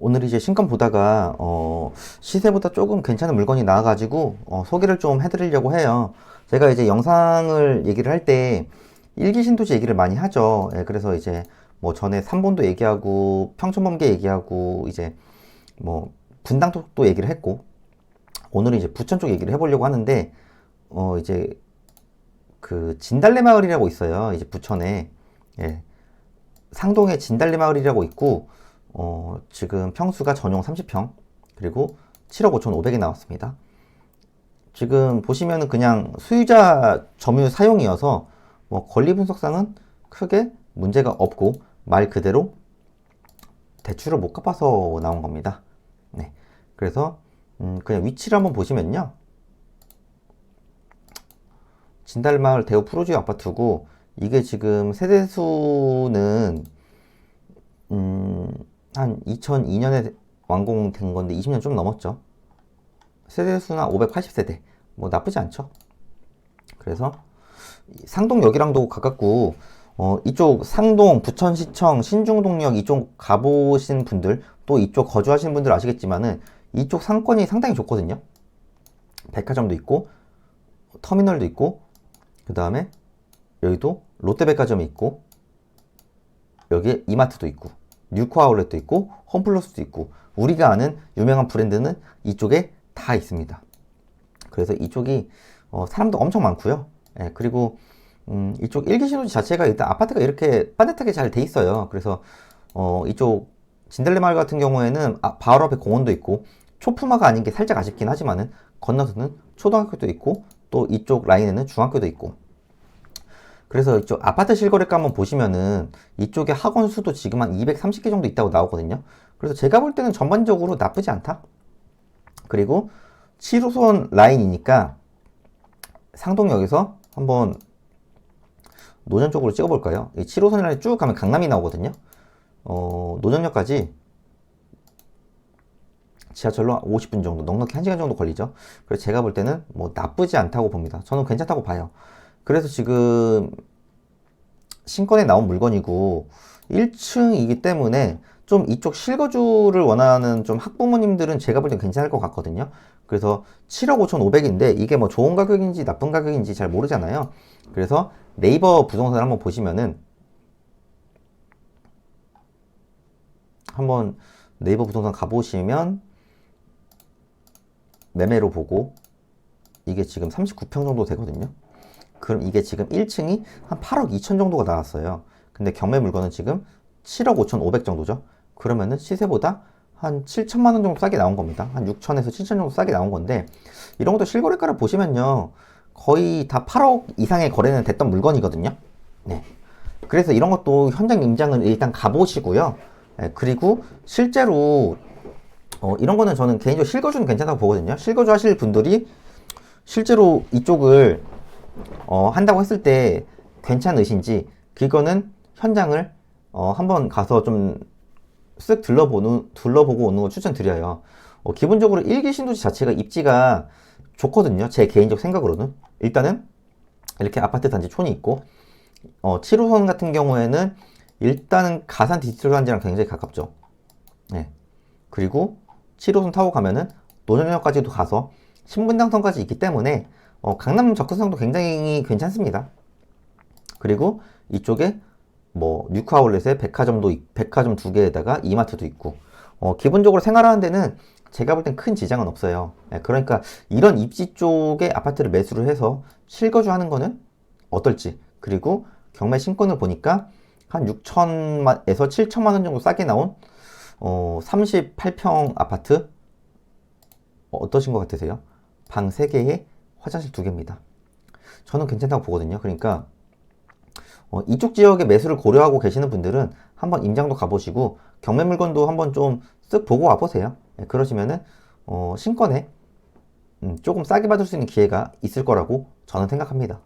오늘 이제 신건 보다가 어, 시세보다 조금 괜찮은 물건이 나와가지고 어, 소개를 좀 해드리려고 해요. 제가 이제 영상을 얘기를 할 때 일기 신도시 얘기를 많이 하죠. 예, 그래서 이제 뭐 전에 삼본도 얘기하고 평촌범계 얘기하고 이제 뭐 분당 쪽도 얘기를 했고 오늘은 이제 부천 쪽 얘기를 해보려고 하는데 어 이제 그 진달래 마을이라고 있어요. 이제 부천에 예. 상동에 진달래 마을이라고 있고 어, 지금 평수가 전용 30평 그리고 7억 5천 5백이 나왔습니다. 지금 보시면은 그냥 수유자 점유 사용이어서 뭐 권리 분석상은 크게 문제가 없고 말 그대로 대출을 못 갚아서 나온 겁니다. 네. 그래서 음, 그냥 위치를 한번 보시면요. 진달마을 대우 프로지오 아파트고 이게 지금 세대수는 음, 한 2002년에 완공된 건데 20년 좀 넘었죠. 세대수는 580세대. 뭐 나쁘지 않죠. 그래서 상동역이랑도 가깝고 어, 이쪽 상동, 부천시청, 신중동역 이쪽 가보신 분들 또 이쪽 거주하신 분들 아시겠지만은 이쪽 상권이 상당히 좋거든요. 백화점도 있고 터미널도 있고 그 다음에 여기도 롯데백화점이 있고 여기에 이마트도 있고 뉴코 아울렛도 있고 홈플러스도 있고 우리가 아는 유명한 브랜드는 이쪽에 다 있습니다. 그래서 이쪽이 어, 사람도 엄청 많고요. 예, 그리고 음, 이쪽 일기 신호지 자체가 일단 아파트가 이렇게 빠듯하게 잘 돼 있어요. 그래서 어, 이쪽 진달래 마을 같은 경우에는 아, 바로 앞에 공원도 있고 초품화가 아닌 게 살짝 아쉽긴 하지만은 건너서는 초등학교도 있고 또 이쪽 라인에는 중학교도 있고 그래서 이쪽 아파트 실거래가 한번 보시면은 이쪽에 학원 수도 지금 한 230개 정도 있다고 나오거든요. 그래서 제가 볼 때는 전반적으로 나쁘지 않다. 그리고 7호선 라인이니까 상동역에서 한번 노전 쪽으로 찍어볼까요? 이 7호선 라인 쭉 가면 강남이 나오거든요. 어, 노전역까지 지하철로 한 50분 정도, 넉넉히 1시간 정도 걸리죠. 그래서 제가 볼 때는 뭐 나쁘지 않다고 봅니다. 저는 괜찮다고 봐요. 그래서 지금 신권에 나온 물건이고 1층이기 때문에 좀 이쪽 실거주를 원하는 좀 학부모님들은 제가 볼 땐 괜찮을 것 같거든요. 그래서 7억 5천 5백인데 이게 뭐 좋은 가격인지 나쁜 가격인지 잘 모르잖아요. 그래서 네이버 부동산을 한번 보시면은 한번 네이버 부동산 가보시면 매매로 보고 이게 지금 39평 정도 되거든요. 그럼 이게 지금 1층이 한 8억 2천 정도가 나왔어요. 근데 경매 물건은 지금 7억 5천 5백 정도죠. 그러면은 시세보다 한 7천만 원 정도 싸게 나온 겁니다. 한 6천에서 7천 정도 싸게 나온 건데 이런 것도 실거래가를 보시면요. 거의 다 8억 이상의 거래는 됐던 물건이거든요. 네. 그래서 이런 것도 현장 임장은 일단 가보시고요. 네, 그리고 실제로 어, 이런 거는 저는 개인적으로 실거주는 괜찮다고 보거든요. 실거주 하실 분들이 실제로 이쪽을 어, 한다고 했을 때 괜찮으신지 그거는 현장을 어, 한번 가서 좀 쓱 둘러보는 둘러보고 오는 거 추천드려요. 어, 기본적으로 일기 신도시 자체가 입지가 좋거든요. 제 개인적 생각으로는 일단은 이렇게 아파트 단지 촌이 있고 어, 7호선 같은 경우에는 일단은 가산 디지털 단지랑 굉장히 가깝죠. 네. 그리고 7호선 타고 가면은 노전역까지도 가서 신분당선까지 있기 때문에 어, 강남 접근성도 굉장히 괜찮습니다. 그리고 이쪽에 뭐 뉴크 아울렛에 백화점도 있- 백화점 두 개에다가 이마트도 있고 어, 기본적으로 생활하는 데는 제가 볼 땐 큰 지장은 없어요. 예, 그러니까 이런 입지 쪽에 아파트를 매수를 해서 실거주하는 거는 어떨지 그리고 경매 신권을 보니까 한 6천만에서 7천만 원 정도 싸게 나온 어, 38평 아파트 어, 어떠신 것 같으세요? 방 3개에 화장실 2개입니다. 저는 괜찮다고 보거든요. 그러니까 어, 이쪽 지역에 매수를 고려하고 계시는 분들은 한번 임장도 가보시고 경매 물건도 한번 좀 쓱 보고 와보세요. 예, 그러시면은 어, 신권에 음, 조금 싸게 받을 수 있는 기회가 있을 거라고 저는 생각합니다.